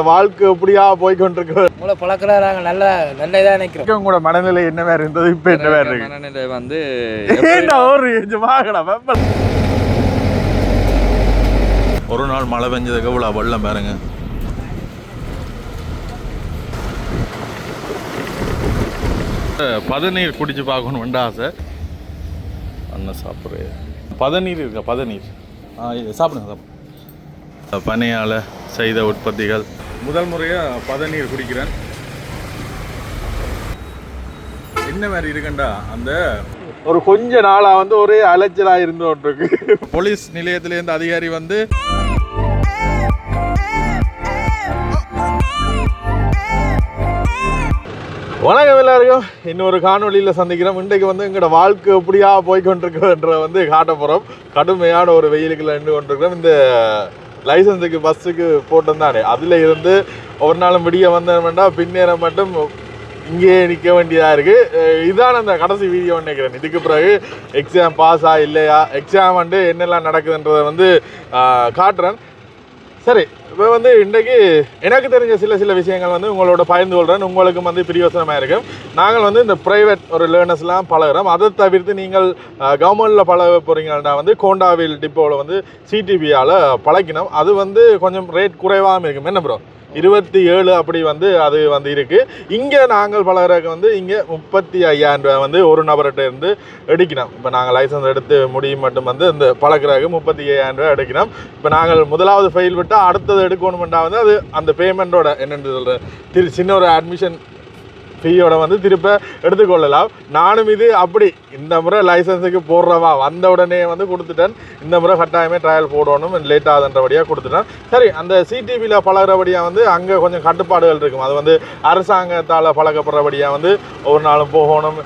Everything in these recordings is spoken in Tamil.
வாழ்க்கை எப்படியா போய் கொண்டிருக்கு உங்களை பழக்கலாம் நாங்கள் நல்ல நல்ல இதாக நினைக்கிறோம். உங்களோட மனநிலை என்ன வேற இருந்தது? இப்ப என்ன வேற இருக்கு? மனநிலை வந்து என்ன ஒரு வாங்கடா வெப்பல் ஒரு நாள் மழை பெஞ்சதுக்கு இவ்வளோ வெள்ளம் பாருங்க. பதநீர் குடிச்சு பார்க்கணும்னு ஆசை. அண்ணன் சாப்பிட்றது பதநீர் இருக்கா பதநீர்? ஆ இது சாப்பிடுங்க சாப்பிடுங்க. பனையால் செய்த உற்பத்திகள். முதல் முறையாக பதநீர் குடிக்கிறேன். என்ன மாதிரி இருக்குண்டா அந்த? ஒரு கொஞ்ச நாளா வந்து ஒரே அலைச்சலா இருந்துட்டு இருக்கு போலீஸ் நிலையத்திலேருந்து அதிகாரி வந்து வணக்கம் எல்லாருக்கும். இன்னொரு காணொளியில் சந்திக்கிறோம். இன்றைக்கு வந்து எங்களோட வாழ்க்கை எப்படியா போய்கொண்டிருக்குன்ற வந்து காட்ட போகிறோம் கடுமையான ஒரு வெயிலுக்குள்ள நின்று கொண்டிருக்கிறோம். இந்த லைசன்ஸுக்கு பஸ்ஸுக்கு போட்டிருந்தானே அதில் இருந்து ஒரு நாளும் விடிய வந்தோம்னா பின்னேறம் மட்டும் இங்கேயே நிற்க வேண்டியதாக இருக்குது இதான் அந்த கடைசி வீடியோ நினைக்கிறேன். இதுக்கு பிறகு எக்ஸாம் பாஸா இல்லையா? எக்ஸாம் வந்து என்னெல்லாம் நடக்குதுன்றதை வந்து காட்டுறேன். சரி இப்போ வந்து இன்றைக்கு எனக்கு தெரிஞ்ச சில சில விஷயங்கள் வந்து உங்களோட பகிர்ந்து கொள்கிறேன் உங்களுக்கும் வந்து பிரியோசனமாக இருக்கும். நாங்கள் வந்து இந்த ப்ரைவேட் ஒரு லேர்னர்ஸ்லாம் பழகுறோம். அதை தவிர்த்து நீங்கள் கவர்மெண்ட்டில் பழக போகிறீங்கன்னா வந்து கோண்டாவில் டிப்போவில் வந்து சிடிபியால் பழக்கினோம் அது வந்து கொஞ்சம் ரேட் குறைவாகவும் இருக்கும். என்ன ப்ரோ இருபத்தி ஏழு அப்படி வந்து அது வந்து இருக்குது இங்கே நாங்கள் பழகிறதுக்கு வந்து இங்கே முப்பத்தி ஐயாயிரம் ரூபாய் வந்து ஒரு நபர்கிட்ட இருந்து எடுக்கணும் இப்போ நாங்கள் லைசன்ஸ் எடுத்து முடியும் மட்டும் வந்து இந்த பழக்கிறதுக்கு முப்பத்தி ஐயாயிரம் ரூபாய் எடுக்கணும் இப்போ நாங்கள் முதலாவது ஃபைல் விட்டால் அடுத்தது எடுக்கணுமெண்டா வந்து அது அந்த பேமெண்ட்டோட என்னென்னு சொல்கிறேன் திரு சின்ன ஒரு அட்மிஷன் ஃபீயோட வந்து திருப்ப எடுத்துக்கொள்ளலாம். நானும் இது அப்படி. இந்த முறை லைசன்ஸுக்கு போடுறவா வந்த உடனே வந்து கொடுத்துட்டேன். இந்த முறை கட்டாயமே ட்ரையல் போடணும். லேட் ஆகுதுன்றபடியாக கொடுத்துட்டேன். சரி அந்த சிடிவியில் பழகிறபடியாக வந்து அங்கே கொஞ்சம் கட்டுப்பாடுகள் இருக்கும். அது வந்து அரசாங்கத்தால் பழக்கப்படுறபடியாக வந்து ஒரு நாளும் போகணும்.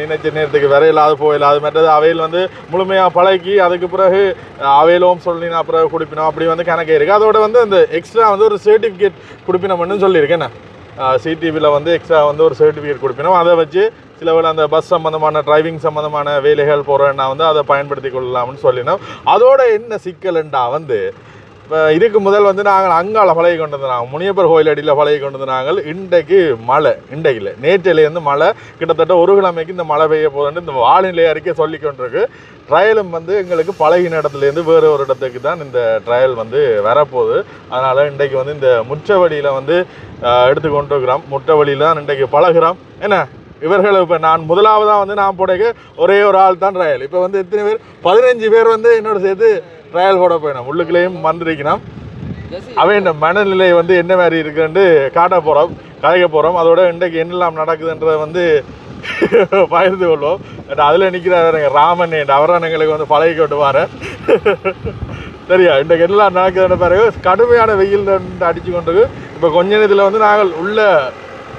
நினைச்ச நேரத்துக்கு விரையில்லாது போயிடாது மற்றது அவையில் வந்து முழுமையாக பழகி அதுக்கு பிறகு அவையிலும் சொல்லினா பிறகு குடிப்பினோம். அப்படி வந்து கணக்கே இருக்குது அதோட வந்து அந்த எக்ஸ்ட்ரா வந்து ஒரு சர்டிஃபிகேட் குடிப்பினோம்னு சொல்லியிருக்கேன் என்ன சிடிவியில் வந்து எக்ஸ்ட்ரா வந்து ஒரு சர்டிஃபிகேட் கொடுப்பினோம். அதை வச்சு சில வேளை அந்த பஸ் சம்மந்தமான டிரைவிங் சம்மந்தமான வேலைகள் போகிறேன்னா வந்து அதை பயன்படுத்தி கொள்ளலாம்னு சொல்லினோம். அதோட என்ன சிக்கல்ண்டா வந்து இப்போ இதுக்கு முதல் வந்து நாங்கள் அங்கால பழகி கொண்டு வந்தாங்க முனியப்பர் கோயில் அடியில் பழகி கொண்டு இன்றைக்கு மழை இன்றைக்கில் இல்லை நேற்றிலேருந்து மழை கிட்டத்தட்ட ஒரு கிழமைக்கு இந்த மழை பெய்ய போதுன்னு இந்த வானிலை அறிக்கை சொல்லி கொண்டிருக்கு. ட்ரையலும் வந்து எங்களுக்கு பழகின இடத்துலேருந்து வேறு ஒரு இடத்துக்கு தான் இந்த ட்ரையல் வந்து வரப்போகுது. அதனால் இன்றைக்கு வந்து இந்த முற்றவழியில் வந்து எடுத்து கொண்டு இருக்கிறோம் முற்றவழியில் தான் இன்றைக்கு பழகிறோம். என்ன? இவர்கள் இப்போ நான் முதலாவதாக வந்து நான் போடைக்கு ஒரே ஒரு ஆள் தான் ட்ரையல் இப்போ வந்து எத்தனை பேர்? பதினஞ்சு பேர் வந்து என்னோட சேர்த்து ட்ரையல் போட போயிடும் உள்ளுக்குள்ளேயும் வந்திருக்கணும். அவன் மனநிலை வந்து என்ன மாதிரி இருக்குன்னு காட்ட போகிறோம் கதைக்க போகிறோம் அதோட இன்றைக்கு என்னெல்லாம் நடக்குதுன்றதை வந்து பகிர்ந்து கொள்வோம். அதில் நிற்கிறாருங்க ராமன் அவரான் எங்களுக்கு வந்து பழகி கொண்டு வர. சரியா? இன்றைக்கு என்னெல்லாம் நடக்குதுன்ற பிறகு கடுமையான வெயில் அடிச்சு கொண்டு இப்போ கொஞ்ச நேரத்தில் வந்து நாங்கள் உள்ள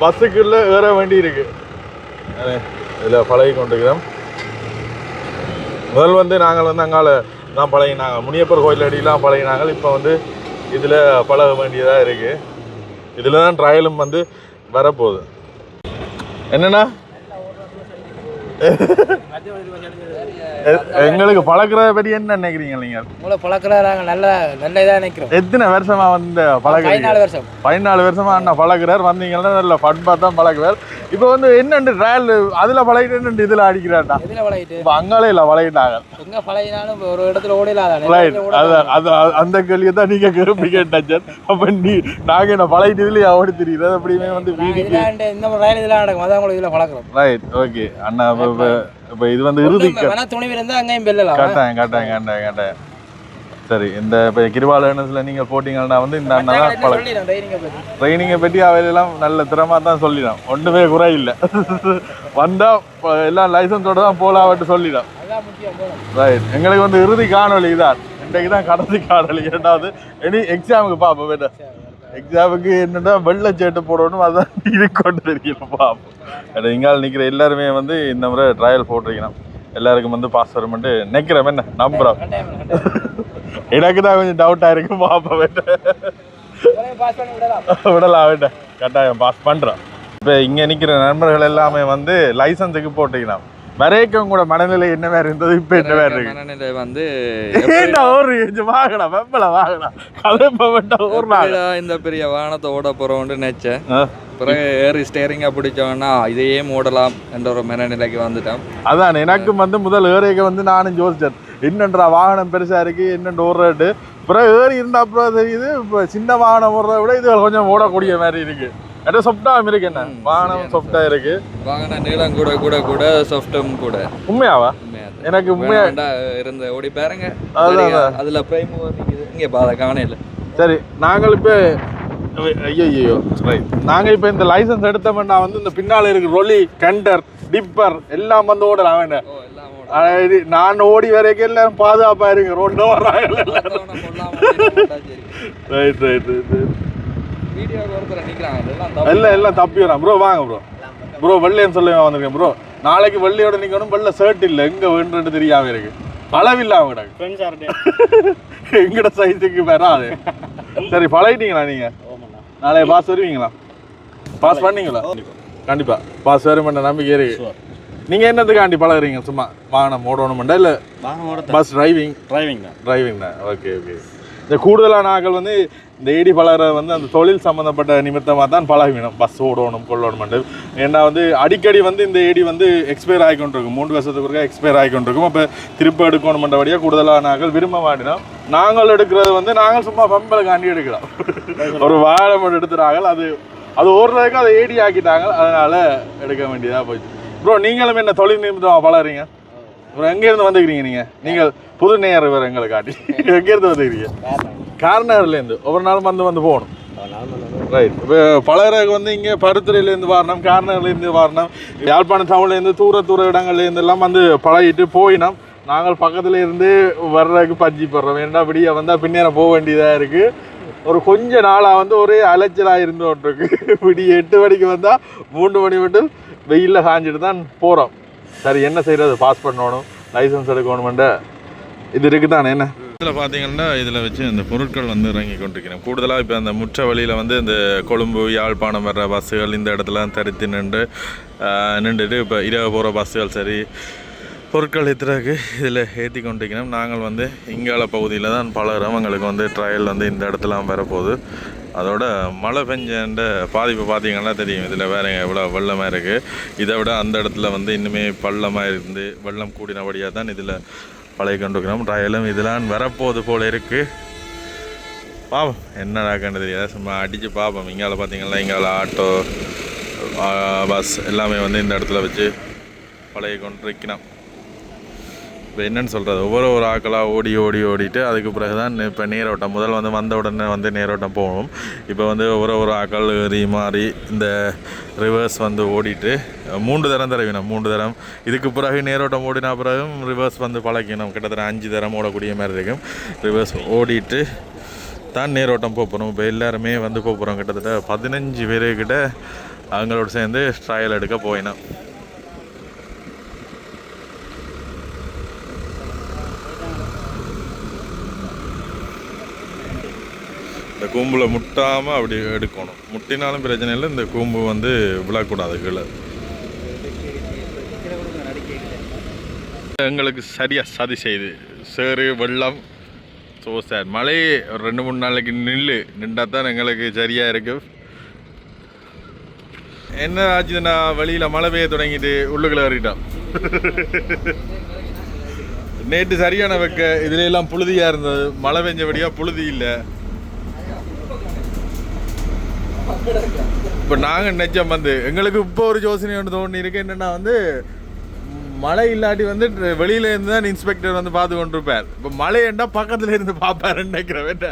பஸ்ஸுக்குள்ளே ஏற வேண்டி இருக்கு. இதில் பழகி கொண்டிருக்கிறோம். முதல் வந்து நாங்கள் வந்து அங்கால தான் பழகினாங்க. முனியப்பர் கோயில் அடியெலாம் பழகினாங்க. இப்போ வந்து இதில் பழக வேண்டியதாக இருக்குது இதில் தான் ட்ரையலும் வந்து வரப்போகுது. என்னென்னா எங்களுக்கு பழக்கிறத பற்றி என்ன நினைக்கிறீங்க நீங்கள் உங்களை பழக்கலாம் நாங்கள் நல்ல நல்ல இதாக நினைக்கிறோம். எத்தனை வருஷமா வந்து பழகிறீங்க? பதினாலு வருஷம். பதினாலு வருஷமா அண்ணா பழகுறார் வந்தீங்கன்னா நல்ல ஃபன் பார்த்தா பழகுறார் இப்போ வந்து என்னண்டு ட்ரையல் அதில் பழகிட்டு இதில் அடிக்கிறாண்டா எதில் பழகிட்டு. இப்போ அங்காலே இல்லை பழகிட்டாங்க. எங்கே பழகினாலும் ஒரு இடத்துல ஓடிலாம். ரைட் அது அந்த கேள்வியை தான் நீங்க கேள்வி கேட்டாச்சன் அப்ப நீ நாங்க என்ன பழைய இதுலயே? ஓடி தெரியுது. அப்படியுமே வந்து இதில் இந்த ரயில் இதெல்லாம் நடக்கும் அதான் உங்களுக்கு இதில் பழக்கிறோம் ரைட் ஓகே அண்ணா இப்ப- இது வந்து இறுதி வேணா இருந்தால் அங்கேயும் பெல்லலாம் கேட்டேன் கேட்டேன் கேட்டேன் கேட்டேன் சரி இந்த இப்போ கிருபாலயனஸ்ல நீங்க போட்டீங்கன்னா வந்து இந்த அண்ணா சொல்லிடுறேன் ட்ரைனிங்கை பற்றி அவையெல்லாம் நல்ல திறமா தான் சொல்லிடும் ஒன்றுமே குறை இல்லை வந்தா ப- எல்லாம் லைசன்ஸோட தான் போலாவட்டு சொல்லிடும் ரைட் எங்களுக்கு வந்து இறுதி காணொளி தான் இன்றைக்கு தான் கடைசி காணொளி. இரண்டாவது இனி எக்ஸாமுக்கு பார்ப்போம் வேண்டாம் எக்ஸாமுக்கு என்னன்னா வெள்ளை சேட்டு போடணும். அதான் இருக்கொண்டு தெரியல பார்ப்போம் அது இங்கால நிற்கிற எல்லாருமே வந்து இந்த முறை ட்ரையல் போட்டிருக்கணும். எல்லாருக்கும் வந்து பாஸ் வரும்ட்டு நிற்கிறோம் என்ன? நம்புறோம். எனக்கு தான் கொஞ்சம் டவுட்டாக இருக்கு. பார்ப்போம் வேண்டாம் விடலாம். வேண்டாம் கட்டாயம் பாஸ் பண்ணுறோம் இப்போ இங்கே நிற்கிற நண்பர்கள் எல்லாமே வந்து லைசன்ஸுக்கு போட்டுக்கலாம் வரைக்கும் கூட மனநிலை என்ன வேற இருந்தது? இப்ப என்ன வேற இருக்கு? மனநிலை வந்து ஏண்டா ஒரு வாங்கடா வெப்பல வாங்கடா. கலப்ப வேண்டாம் ஒரு இந்த பெரிய வாகனத்தை ஓட போறோம்னு நினைச்சேன். பிறகு ஏறி ஸ்டேரிங்கா பிடிச்சோன்னா இதையே மூடலாம் என்ற ஒரு மனநிலைக்கு வந்துட்டேன் அதான் எனக்கும் வந்து முதல் ஏறிக்க வந்து நானும் யோசிச்சேன் என்னன்றா வாகனம் பெருசா இருக்கு என்னன்ற ஒரு ரேட்டு அப்புறம் ஏறி இருந்தா அப்புறம் தெரியுது இப்போ சின்ன வாகனம் ஓடுறத விட இது கொஞ்சம் ஓடக்கூடிய மாதிரி இருக்கு. சொப்டாவும் இருக்கு என்ன? வாகனம் சொப்டா இருக்கு. வாகன நீளம் கூட கூட கூட சாஃப்டும் கூட. உண்மையாவா. எனக்கு உண்மையா இருந்த ஓடி பாருங்க? அதுல பிரைம் இங்க பாத காணையில சரி நாங்கள் இப்போ ஐயோ ரைட் நாங்கள் இப்போ இந்த லைசன்ஸ் எடுத்தோம்னா வந்து இந்த பின்னால் இருக்கு ரொலி கண்டர் டிப்பர் எல்லாம் வந்து ஓடலாம் வேண்டாம் நான் ஓடி வரைக்கும் எல்லாரும் பாதுகாப்பா இருங்க ஓடிட்டா சரி. ரைட் ரைட் ரைட் தப்பு. எல்லாம் தப்பிடுறான் ப்ரோ வாங்க ப்ரோ ப்ரோ வெள்ளையன்னு சொல்லி வந்திருக்கேன் ப்ரோ நாளைக்கு வெள்ளையோட நிக்கணும் வெள்ளை ஷர்ட் இல்லை. எங்க வேண்டுன்னு தெரியாம இருக்கு. அளவில்ல அவங்க எங்கட சைஸுக்கு வராது. சரி பழகிட்டீங்களா நீங்க? நாளைக்கு பாஸ் வருவீங்களா? பாஸ் பண்ணீங்களா? கண்டிப்பா. பாஸ் வருமென்ற நம்பிக்கை இருக்கு. நீங்க என்னத்துக்காண்டி பழகுறீங்க? சும்மா வாகனம் ஓடணுமெண்டா இல்ல பஸ் டிரைவிங் டிரைவிங் தான். டிரைவிங் தான். ஓகே ஓகே இந்த கூடுதலான ஆக்கள் வந்து இந்த ஏடி பழகிற வந்து அந்த தொழில் சம்மந்தப்பட்ட நிமித்தமாக தான் பழகினோம் பஸ் ஓடணும் கொள்ளணும்ட்டு ஏன்னா வந்து அடிக்கடி வந்து இந்த ஏடி வந்து எக்ஸ்பயர் ஆகிக்கொண்டிருக்கும் மூன்று வருஷத்துக்கு ஒருக்கா எக்ஸ்பயர் ஆகிக்கொண்டிருக்கும் அப்போ திரும்ப எடுக்கணுமென்றபடியாக கூடுதலான ஆக்கள் விரும்ப மாட்டினோம். நாங்கள் எடுக்கிறது வந்து நாங்கள் சும்மா பம்பலுக்காண்டி எடுக்கிறோம். ஒரு வாழை மட்டும் எடுத்துகிறாங்க அது அது ஓடுறதுக்கு அதை ஏடி ஆக்கிட்டாங்க. அதனால் எடுக்க வேண்டியதாக போச்சு ப்ரோ நீங்களும் என்ன தொழில் நிமித்தமாக பழகிறீங்க? அப்புறம் எங்கேருந்து வந்துக்கிறீங்க நீங்கள் நீங்கள் புது நேயர் வேறு எங்களை காட்டி. எங்கேருந்து வந்துக்கிறீங்க? கார்னர்லேருந்து. ஒவ்வொரு நாளும் வந்து வந்து போகணும். ரைட் இப்போ பலருக்கு வந்து இங்கே பருத்துறையிலேருந்து வரணும் கார்னர்லேருந்து வரணும். யாழ்ப்பாணம் டவுன்லேருந்து தூர தூர இடங்கள்லேருந்து எல்லாம் வந்து பழகிட்டு போயினோம். நாங்கள் பக்கத்துல இருந்து வர்றதுக்கு பஞ்சி போடுறோம். ஏன்னா விடிய வந்தால் பின்னேற போக வேண்டியதாக இருக்குது ஒரு கொஞ்ச நாளாக வந்து ஒரே அலைச்சலாக இருந்து இருக்கு. விடிய எட்டு மணிக்கு வந்தால் மூன்று மணி மட்டும் வெயிலில் காஞ்சிட்டு தான் போகிறோம் சரி என்ன செய்கிறது பாஸ் பண்ணணும். லைசன்ஸ் எடுக்கணுமெண்ட இது இருக்குதானே என்ன? இதில் பார்த்தீங்கன்னா இதில் வச்சு இந்த பொருட்கள் வந்து இறங்கி கொண்டிருக்கிறேன். கூடுதலாக இப்போ அந்த முற்ற வழியில் வந்து இந்த கொழும்பு யாழ்ப்பாணம் வர்ற பஸ்ஸுகள் இந்த இடத்துல தரித்து நின்று நின்றுட்டு இப்போ இரவு போகிற பஸ்ஸுகள் சரி பொருட்கள் ஏற்றுறதுக்கு இதில் ஏற்றி கொண்டிருக்கிறோம். நாங்கள் வந்து இங்கால பகுதியில் தான் பல எங்களுக்கு வந்து ட்ரையல் வந்து இந்த இடத்துலாம் வரப்போகுது. அதோட மழை பெஞ்சன்ற பாதிப்பு பார்த்தீங்கன்னா தெரியும். இதில் வேறு எவ்வளோ வெள்ளமாக இருக்குது இதை விட அந்த இடத்துல வந்து இன்னுமே பள்ளமாக இருந்து வெள்ளம் கூடினபடியாக தான் இதில் பழகி கொண்டிருக்கிறோம். ட்ரையலும் இதெல்லாம் வரப்போகுது போல் இருக்குது பாவம் என்னடா கண்டு தெரியாது சும்மா அடித்து பார்ப்போம். இங்கால பார்த்தீங்கன்னா இங்கால ஆட்டோ பஸ் எல்லாமே வந்து இந்த இடத்துல வச்சு பழகி கொண்டிருக்கிறோம். இப்போ என்னன்னு சொல்கிறது ஒவ்வொரு ஒரு ஆக்களாக ஓடி ஓடி ஓடிட்டு அதுக்கு பிறகு தான் இப்போ நீரோட்டம். முதல் வந்து வந்த உடனே வந்து நீரோட்டம் போகும். இப்போ வந்து ஒவ்வொரு ஒரு ஆக்கள் ஏறி மாறி இந்த ரிவர்ஸ் வந்து ஓடிட்டு மூன்று தரம் தரவினோம் மூன்று தரம். இதுக்கு பிறகு நேரோட்டம் ஓடினா பிறகும் ரிவர்ஸ் வந்து பழக்கினோம். கிட்டத்தட்ட அஞ்சு தரம் ஓடக்கூடிய மாதிரி இருக்கும். ரிவர்ஸ் ஓடிட்டு தான் நேரோட்டம் போகிறோம் இப்போ எல்லாருமே வந்து போகிறோம் கிட்டத்தட்ட பதினஞ்சு பேருக்கிட்ட அவங்களோட சேர்ந்து ட்ரையல் எடுக்க போயினோம். கூம்பில் முட்டாமல் அப்படி எடுக்கணும். முட்டினாலும் பிரச்சனை இல்லை இந்த கூம்பு வந்து விழக்கூடாது கீழே. எங்களுக்கு சரியாக சதி செய்யுது சேறு வெள்ளம் ஸோ சார் மழை ஒரு ரெண்டு மூணு நாளைக்கு நில்லு. நின்றால் தான் எங்களுக்கு சரியாக இருக்குது என்ன ஆச்சுன்னா வெளியில் மழை பெய்ய தொடங்கிட்டு உள்ளுக்குள்ள ஏறிட்டோம். நேற்று சரியான வைக்க. இதுல எல்லாம் புழுதியாக இருந்தது. மழை பெஞ்சபடியாக புழுதி இல்லை. இப்போ நாங்கள் நினைச்சோம் வந்து எங்களுக்கு இப்போ ஒரு யோசனை ஒன்று தோணி இருக்கு. என்னென்னா வந்து மழை இல்லாட்டி வந்து வெளியில இருந்து தான் இன்ஸ்பெக்டர் வந்து பார்த்து கொண்டிருப்பார். இப்போ மழை என்ன பக்கத்துல இருந்து பார்ப்பாருன்னு நினைக்கிறவன்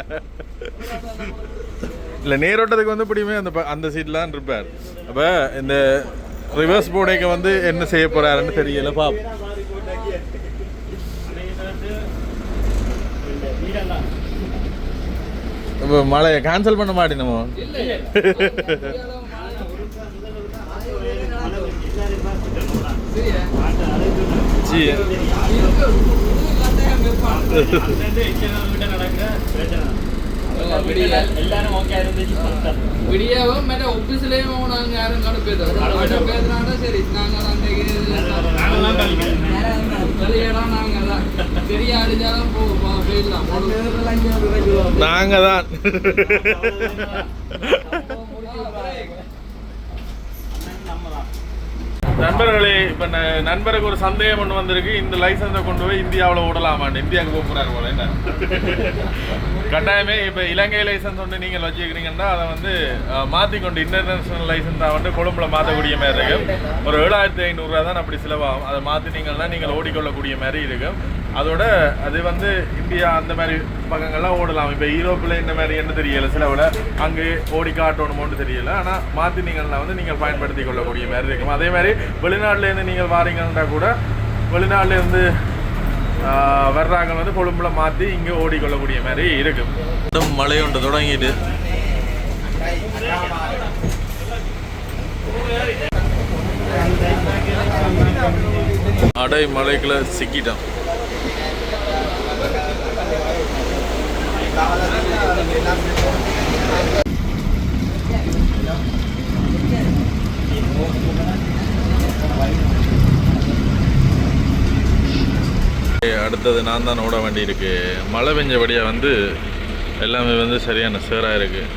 இல்லை நேரோட்டத்துக்கு வந்து இப்படியுமே அந்த ப- அந்த தான் இருப்பார். அப்போ இந்த ரிவர்ஸ் போர்டைக்கு வந்து என்ன செய்ய போறாருன்னு தெரியல பாப்போம். இப்போ மழையை கேன்சல் பண்ண மாட்டேனமோ? ஜி. விடியாவும் மேலே ஆஃபீஸ்லேயும் நாங்கள் யாரும் கடை பேசுகிறோம் கடை பேசுகிறாங்கன்னா சரி அந்த நாங்க தான் நண்பர்களே இப்ப ந- நண்பருக்கு ஒரு சந்தேகம் ஒன்று வந்திருக்கு. இந்த லைசன்ஸை கொண்டு போய் இந்தியாவில் விடலாமான்னு இந்தியாவுக்கு போக போறாரு போல என்ன? கட்டாயமே இப்ப இலங்கை லைசன்ஸ் ஒன்று நீங்கள் வச்சுக்கிறீங்கன்னா அதை வந்து மாற்றிக்கொண்டு இன்டர்நேஷ்னல் இன்டர்நேஷனல் வந்து கொழும்புல மாற்றக்கூடிய மாதிரி இருக்கும் ஒரு ஏழாயிரத்தி ஐநூறுரூவா தான் அப்படி செலவாகும். அதை மாற்றினீங்கன்னா நீங்கள் ஓடிக்கொள்ளக்கூடிய மாதிரி இருக்கும் அதோட அது வந்து இந்தியா அந்த மாதிரி பக்கங்கள்லாம் ஓடலாம். இப்போ யூரோப்பில் இந்த மாதிரி என்ன தெரியலை சிலவில் அங்கே ஓடி காட்டணுமோன்னு தெரியல. ஆனால் மாற்றினீங்கன்னா வந்து நீங்கள் பயன்படுத்தி கொள்ளக்கூடிய மாதிரி இருக்கும். அதே மாதிரி வெளிநாட்டிலேருந்து நீங்கள் வாரீங்கன்னா கூட வெளிநாட்டிலேருந்து வர்றாங்க வந்து கொழும்புல மாற்றி இங்கே ஓடிக்கொள்ளக்கூடிய மாதிரி இருக்கும். மழை ஒன்று தொடங்கிட்டு. அடை மலைக்குள்ள சிக்கிட்டோம் அடுத்தது நான் தான் ஓட வேண்டியிருக்கு. மழை பெஞ்சபடியாக வந்து எல்லாமே வந்து சரியான சேராக இருக்குது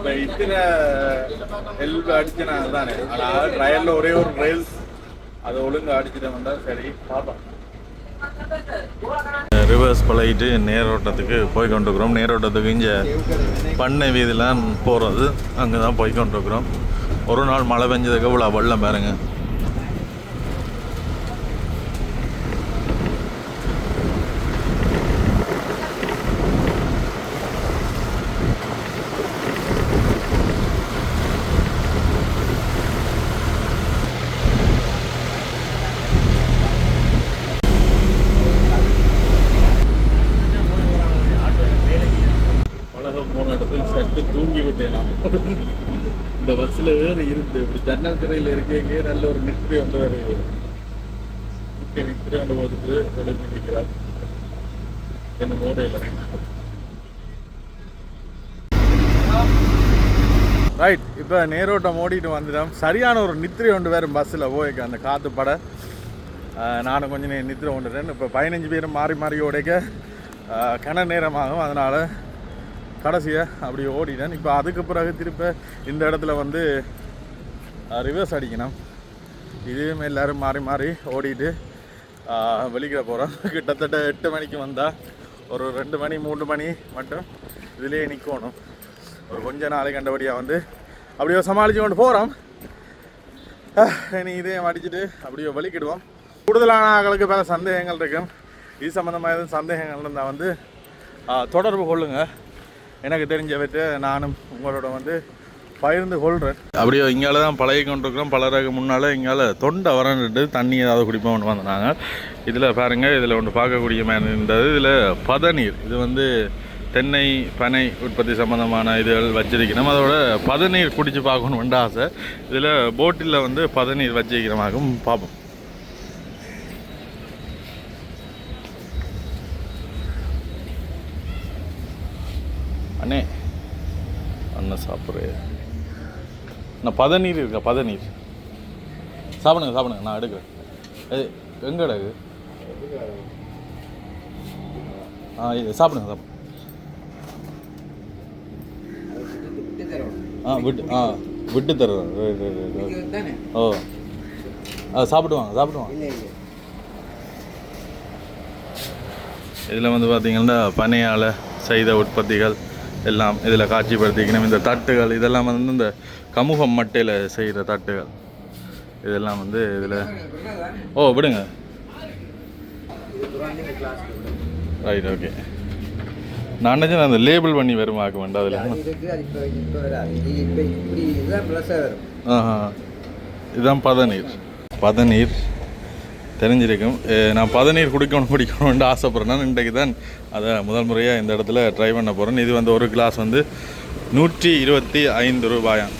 இப்போ இத்தனை ஹெல்ப் அடிச்சு நான் ஒரே ஒரு ரயில்ஸ் அதை ஒழுங்கா அடிச்சுட்டு வந்தா சரி பாப்போம் ரிவர்ஸ் பழகிட்டு நேரோட்டத்துக்கு போய் கொண்டிருக்கிறோம் நேரோட்டத்துக்கு இங்கே பண்ணை வீதிலாம் போகிறது அங்கே தான் போய் கொண்டிருக்கிறோம் ஒரு நாள் மழை பெஞ்சதுக்கு இவ்வளோ வெள்ளம் பாருங்கள் உலகம் போன இடத்துல சட்டு தூங்கி விட்டேன் நான். இந்த பஸ்ஸில் ஏறி இருந்து இப்படி ஜன்னல் திரையில் இருக்கீங்க நல்ல ஒரு நித்திரை வந்து வருது நித்திரை வந்து போதுக்கு எழுதி நிற்கிறார் என்ன மூடையில். ரைட் இப்போ நேரோட்டம் ஓடிட்டு வந்துட்டோம். சரியான ஒரு நித்திரை ஒன்று வேறு பஸ்ஸில் போய்க்க அந்த காற்று பட. நானும் கொஞ்சம் நித்திரை ஒன்றுறேன் இப்போ பதினஞ்சு பேரும் மாறி மாறி ஓடைக்க கன நேரமாகும். அதனால் கடைசியாக அப்படி ஓடினேன் இப்போ அதுக்கு பிறகு திருப்ப இந்த இடத்துல வந்து ரிவர்ஸ் அடிக்கணும். இதுவும் எல்லோரும் மாறி மாறி ஓடிட்டு வெளிக்கிற போகிறோம் கிட்டத்தட்ட எட்டு மணிக்கு வந்தால் ஒரு ரெண்டு மணி மூணு மணி மட்டும் இதுலேயே நிற்கணும் ஒரு கொஞ்ச நாளைக்கு கண்டபடியாக வந்து அப்படியே சமாளித்து கொண்டு போகிறோம் இனி இதையும் அடிச்சுட்டு அப்படியே வலிக்கிடுவோம் கூடுதலான ஆட்களுக்கு பல சந்தேகங்கள் இருக்கும். இது சம்மந்தமாக எதுவும் சந்தேகங்கள் இருந்தால் வந்து தொடர்பு கொள்ளுங்கள் எனக்கு தெரிஞ்சவற்றை நானும் உங்களோட வந்து பகிர்ந்து கொள்கிறேன் அப்படியே இங்கால தான் பழகி கொண்டிருக்கிறோம். பலருக்கு முன்னால் இங்கால தொண்டை வரன்ட்டு தண்ணி ஏதாவது குடிப்போம்னு வந்தாங்க இதில் பாருங்கள் இதில் ஒன்று பார்க்கக்கூடிய மாதிரி இருந்தது. இதில் பதநீர். இது வந்து தென்னை பனை உற்பத்தி சம்மந்தமான இதுகள் வச்சிருக்கணும். அதோட பதநீர் குடித்து பார்க்கணும்னு ஆசை. இதில் போட்டில் வந்து பதநீர் வச்சிருக்கிறமாகவும் பார்ப்போம். அண்ணன் நான் பதநீர் இருக்கா? பதநீர். சாப்பிடுங்க சாப்பிடுங்க. நான் எடுக்கிறேன். ஏய் எங்கே எடுக்கு ஆ இது சாப்பிடுங்க சாப்பிடுங்க. ஆ விட்டு ஆ விட்டு தருவேன் ஓ. ஆ சாப்பிடுவாங்க சாப்பிடுவாங்க. இதில் வந்து பார்த்திங்கன்னா பனையால் செய்த உற்பத்திகள் எல்லாம் இதில் காட்சிப்படுத்திக்கணும். இந்த தட்டுகள் இதெல்லாம் வந்து இந்த கமுகம் மட்டையில் செய்கிற தட்டுகள். இதெல்லாம் வந்து இதில் ஓ விடுங்க. ரைட் ஓகே நான் நினச்சேன் அந்த லேபிள் பண்ணி வருமாக்க வேண்டாம் அதில். ஆஹா. இதுதான் பதநீர். பதநீர். தெரிஞ்சிருக்கும். நான் பதநீர் குடிக்கணும் குடிக்கணும்னு ஆசைப்பட்றேன் இன்றைக்கு தான் அதை முதல் முறையாக இந்த இடத்துல ட்ரை பண்ண போகிறேன் இது வந்து ஒரு கிளாஸ் வந்து நூற்றி இருபத்தி ஐந்து ரூபாயாம்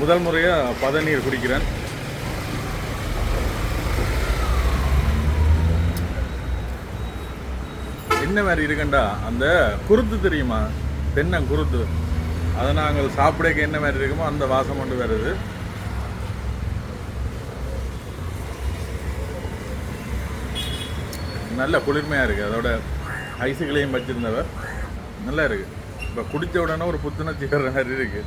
முதல் முறையாக பதநீர் குடிக்கிறேன். என்ன மாதிரி இருக்குண்டா? அந்த குருத்து தெரியுமா? தென்னை குருத்து. அதை நாங்கள் சாப்பிடக்க என்ன மாதிரி இருக்குமோ அந்த வாசம் கொண்டு வருது நல்ல குளிர்மையாக இருக்குது அதோட ஐஸுகளையும் வச்சுருந்தவர். நல்லா இருக்கு. இப்போ குடித்த உடனே ஒரு புத்துணர்ச்சி வர்ற மாதிரி இருக்கு.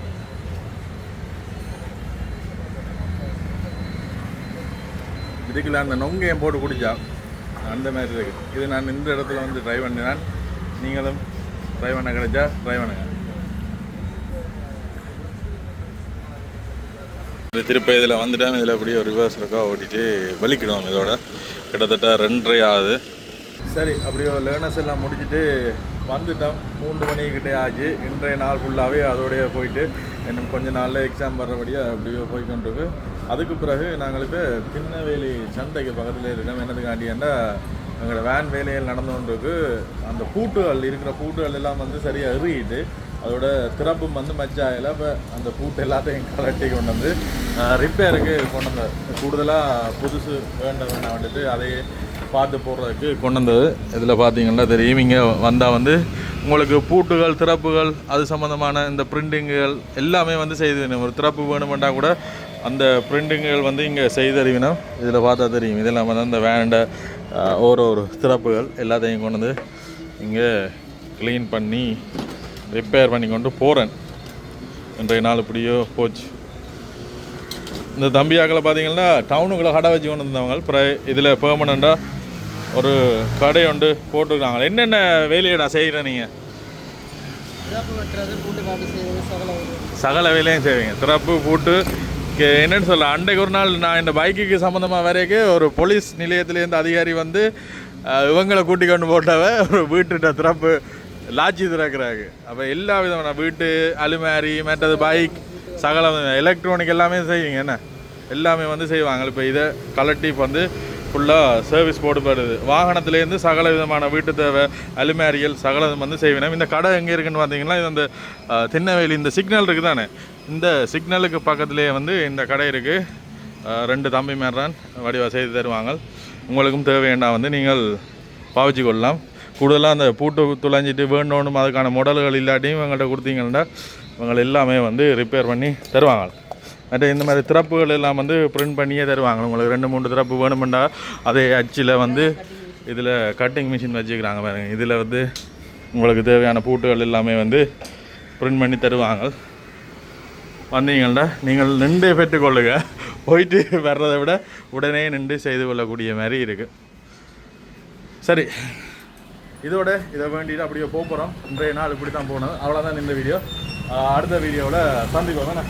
இதுக்குள்ள அந்த நொங்கையும் போட்டு குடிச்சா அந்த மாதிரி இருக்கு. இது நான் இந்த இடத்துல வந்து ட்ரை பண்ணினான். நீங்களும் ட்ரை பண்ண கிடைச்சா ட்ரை பண்ணுங்க. இந்த திருப்பி இதில் வந்துட்டேன். இதில் அப்படியே ஒரு ரிவர்ஸ் இருக்கா ஓட்டிட்டு வலிக்கிடுவோம் இதோட கிட்டத்தட்ட ரெண்டரை ஆகுது. சரி அப்படியே லேர்னர்ஸ் எல்லாம் முடிச்சுட்டு வந்துட்டோம். மூன்று மணிக்கிட்டே ஆச்சு. இன்றைய நாள் ஃபுல்லாகவே அதோடைய போயிட்டு இன்னும் கொஞ்ச நாளில் எக்ஸாம் வர்றபடியாக அப்படியே போய்க்கொண்டிருக்கு. அதுக்கு பிறகு நாங்கள் இப்போ சந்தைக்கு பக்கத்தில் இருக்கோம் என்னதுக்காண்டியாண்டா எங்களோட வேன் வேலைகள் நடந்து கொண்டிருக்கு. அந்த பூட்டுகள் இருக்கிற பூட்டுகள் எல்லாம் வந்து சரியாக எறிகிட்டு அதோட திறப்பும் வந்து மச்சாயில் இப்போ அந்த பூட்டு எல்லாத்தையும் கலட்டி கொண்டு வந்து ரிப்பேருக்கு கொண்டு வந்தார். கூடுதலாக புதுசு வேண்ட வேண்டாம் வந்துட்டு அதையே பார்த்து போடுறதுக்கு கொண்டு வந்தது. இதில் பார்த்தீங்கன்னா தெரியும். இங்கே வந்தால் வந்து உங்களுக்கு பூட்டுகள் திறப்புகள் அது சம்மந்தமான இந்த பிரிண்டிங்குகள் எல்லாமே வந்து செய்து ஒரு திறப்பு வேணுமெண்டா கூட அந்த பிரிண்டிங்குகள் வந்து இங்கே செய்தறிவினோம் இதில் பார்த்தா தெரியும். இதெல்லாம் வந்து அந்த வேண்ட ஒரு ஒரு திறப்புகள் எல்லாத்தையும் கொண்டு வந்து இங்கே க்ளீன் பண்ணி ரிப்பேர் பண்ணி கொண்டு போகிறேன் இன்றைய நாள் இப்படியோ போச்சு. இந்த தம்பியாக்களை பார்த்தீங்கன்னா டவுனுக்குள்ளே கடை வச்சு கொண்டு வந்தவங்க. அப்புறம் இதில் பெர்மனண்ட்டாக ஒரு கடை ஒன்று போட்டுருக்காங்க என்னென்ன வேலையடா செய்கிற நீங்கள் சகல வேலையும். செய்வீங்க. திறப்பு பூட்டு என்னன்னு சொல்ல அன்றைக்கு ஒரு நாள் நான் இந்த பைக்குக்கு சம்மந்தமாக வரைக்கும் ஒரு போலீஸ் நிலையத்திலேருந்து அதிகாரி வந்து இவங்களை கூட்டி கொண்டு போட்டவ ஒரு வீட்டுட்ட திறப்பு லாட்சி திறக்கிறாங்க அப்போ எல்லா விதமான வீட்டு அலுமாரி மற்றது பைக் சகல எலக்ட்ரானிக் எல்லாமே செய்வீங்க என்ன? எல்லாமே வந்து செய்வாங்க. இப்போ இதை கலட்டி இப்போ வந்து ஃபுல்லாக சர்வீஸ் போடுபடுது. வாகனத்துலேருந்து சகல விதமான வீட்டு தேவை அலுமாரியல் சகலம் வந்து செய்வினோம். இந்த கடை எங்கே இருக்குன்னு பார்த்தீங்கன்னா இது அந்த திண்ணவேலி இந்த சிக்னல் இருக்குது தானே இந்த சிக்னலுக்கு பக்கத்துலேயே வந்து இந்த கடை இருக்குது ரெண்டு தம்பி மேறான் வடிவா செய்து தருவாங்க உங்களுக்கும் தேவையாண்டா வந்து நீங்கள் பாவிச்சு கொள்ளலாம். கூடுதலாக அந்த பூட்டு துளைஞ்சிட்டு வேண்டணும் அதுக்கான மொடல்கள் இல்லாட்டியும் இவங்கள்ட்ட கொடுத்தீங்கன்னா இவங்க எல்லாமே வந்து ரிப்பேர் பண்ணி தருவாங்க மற்ற இந்த மாதிரி திறப்புகள் எல்லாம் வந்து பிரிண்ட் பண்ணியே தருவாங்க. உங்களுக்கு ரெண்டு மூணு திறப்பு வேணுமெண்டா அதே அச்சில் வந்து இதில் கட்டிங் மிஷின் வச்சுக்கிறாங்க பாருங்கள் இதில் வந்து உங்களுக்கு தேவையான பூட்டுகள் எல்லாமே வந்து பிரிண்ட் பண்ணி தருவாங்க. வந்தீங்கள்டா நீங்கள் நின்று பெற்றுக்கொள்ளுங்க. போயிட்டு வர்றதை விட உடனே நின்று செய்து கொள்ளக்கூடிய மாதிரி இருக்குது சரி இதோட இதை வேண்டிட்டு அப்படியே போக போகிறோம் இன்றைய நாள் இப்படி தான் போனது. அவ்வளோதான் இந்த வீடியோ. அடுத்த வீடியோவில் சந்திப்போம். தானே